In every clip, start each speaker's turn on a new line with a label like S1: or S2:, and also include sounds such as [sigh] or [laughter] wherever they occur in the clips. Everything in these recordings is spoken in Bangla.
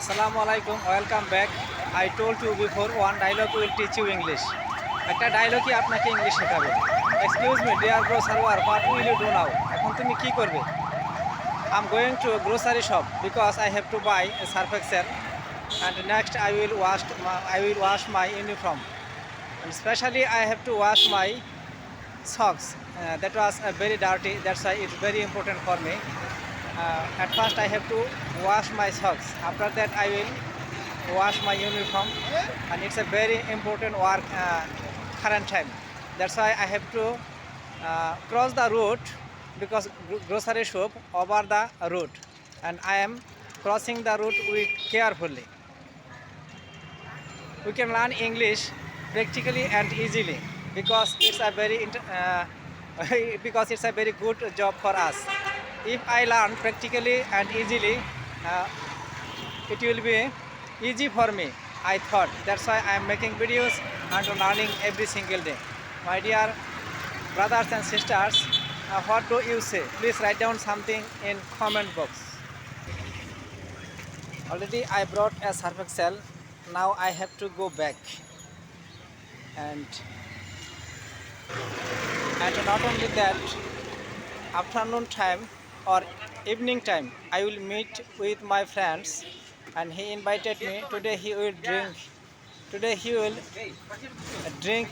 S1: আসসালামু আলাইকুম welcome back I told you before one dialogue will teach you English একটা ডায়লগই আপনাকে ইংলিশ শেখাবে excuse me dear bro server but will you do now এখন তুমি কি করবে I am going to grocery shop because I have to buy a Surf Excel and next I will wash I will wash my uniform specially I have to wash my socks that was very dirty that's I it's very important for me uh, at first I have to wash my socks after that I will wash my uniform and it's a very important work uh, current time that's why I have to uh, cross the road because grocery shop over the road and I am crossing the road with carefully we can learn English practically and easily because it's a very uh, [laughs] because it's a very good job for us if I learn practically and easily, uh, it will be easy for me, I thought. That's why I am making videos and learning every single day. My dear brothers and sisters, uh, what do you say? Please write down something in comment box. Already I brought a surface cell. Now I have to go back. And, and not only that, afternoon time or evening time I will meet with my friends and he invited me today he will drink today he will drink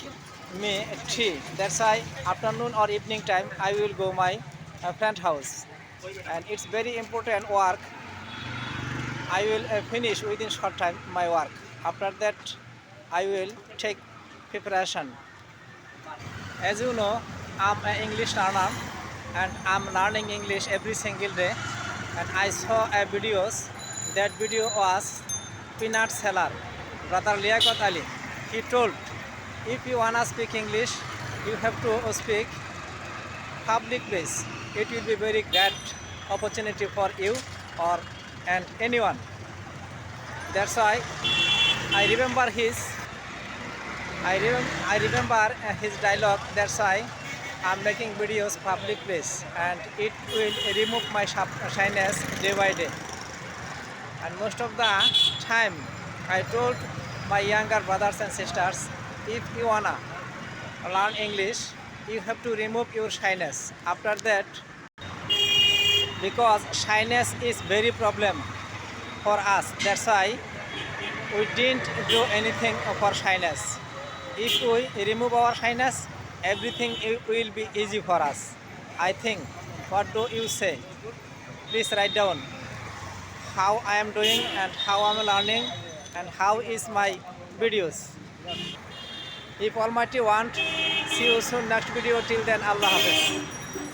S1: me tea that's why afternoon or evening time I will go my uh, friend house and it's very important work I will uh, finish within short time my work after that I will take preparation as you know I'm an English learner and I'm learning English every single day and I saw a videos that video was peanut seller brother Liaquat Ali he told if you wanna speak English you have to speak public place it will be very great opportunity for you or and anyone that's why I remember his I remember his dialogue that's why I'm making videos public place and it will remove my shyness day by day. And most of the time I told my younger brothers and sisters, if you wanna learn English, you have to remove your shyness. After that, because shyness is very problem for us. That's why we didn't do anything for shyness. If we remove our shyness, everything will be easy for us. I think, what do you say? Please write down how I am doing and how I am learning and how is my videos. If Almighty want, see you soon next video. Till then, Allah Hafiz.